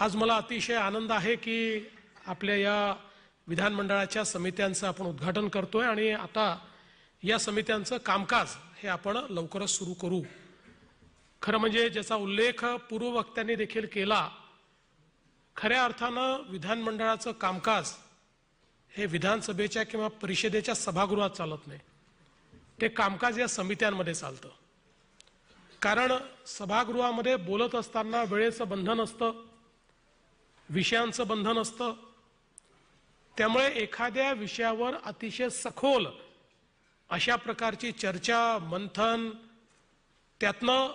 आज मला अतिशय आनंद आहे की आपल्या या विधानमंडळाच्या समित्यांचं आपण उद्घाटन करतोय आणि आता या समित्यांचं कामकाज हे आपण लवकरच सुरू करू. खरं म्हणजे ज्याचा उल्लेख पूर्ववक्त्यांनी देखील केला खऱ्या अर्थानं विधानमंडळाचं कामकाज हे विधानसभेच्या किंवा परिषदेच्या सभागृहात चालत नाही. ते कामकाज या समित्यांमध्ये चालतं. कारण सभागृहामध्ये बोलत असताना वेळेचं बंधन असतं. विषयांचं बंधन असतं. त्यामुळे एखाद्या विषयावर अतिशय सखोल अशा प्रकारची चर्चा मंथन त्यातनं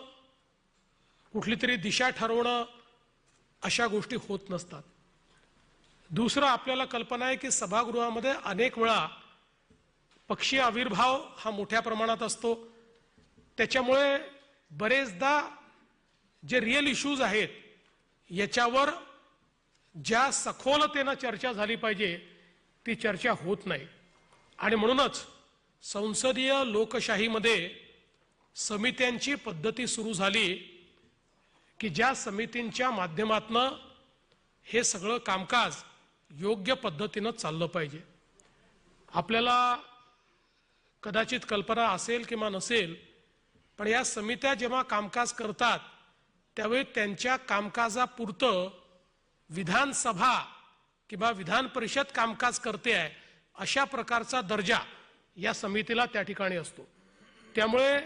कुठली तरी दिशा ठरवणं अशा गोष्टी होत नसतात. दुसरं आपल्याला कल्पना आहे की सभागृहामध्ये अनेक वेळा पक्षीय आविर्भाव हा मोठ्या प्रमाणात असतो. त्याच्यामुळे बरेचदा जे रिअल इश्यूज आहेत याच्यावर ज्या सखोलतेनं चर्चा झाली पाहिजे ती चर्चा होत नाही. आणि म्हणूनच संसदीय लोकशाहीमध्ये समित्यांची पद्धती सुरू झाली की ज्या समितींच्या माध्यमातनं हे सगळं कामकाज योग्य पद्धतीनं चाललं पाहिजे. आपल्याला कदाचित कल्पना असेल किंवा नसेल पण या समित्या जेव्हा कामकाज करतात त्यावेळी त्यांच्या कामकाजापुरतं विधानसभा किंवा विधान परिषद कामकाज करते आहे अशा प्रकारचा दर्जा या समितीला त्या ठिकाणी असतो. त्यामुळे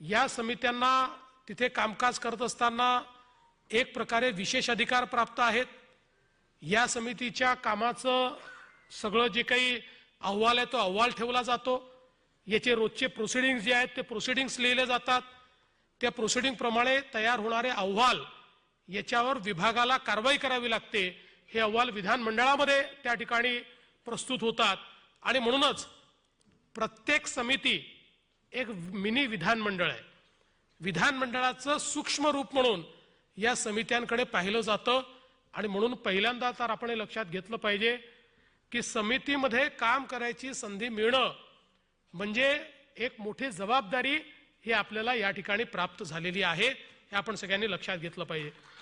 या समित्यांना तिथे कामकाज करत असताना एक प्रकारे विशेष अधिकार प्राप्त आहेत. या समितीच्या कामाचं सगळं जे काही अहवाल आहे तो अहवाल ठेवला जातो. याचे रोजचे प्रोसिडिंग्स जे आहेत ते प्रोसिडिंग्स लिहिले जातात. त्या प्रोसिडिंग प्रमाणे तयार होणारे अहवाल याच्यावर विभागाला कारवाई करावी लागते हे अहवाल विधानमंडळामध्ये त्या ठिकाणी प्रस्तुत होतात. आणि म्हणूनच प्रत्येक समिती एक मिनी विधानमंडळ आहे. विधानमंडळाचं सूक्ष्म रूप म्हणून या समित्यांकडे पाहिलं जातं. आणि म्हणून पहिल्यांदा तर आपण हे लक्षात घेतलं पाहिजे की समितीमध्ये काम करायची संधी मिळणं म्हणजे एक मोठी जबाबदारी ही आपल्याला या ठिकाणी प्राप्त झालेली आहे. हे आपण सगळ्यांनी लक्षात घेतलं पाहिजे.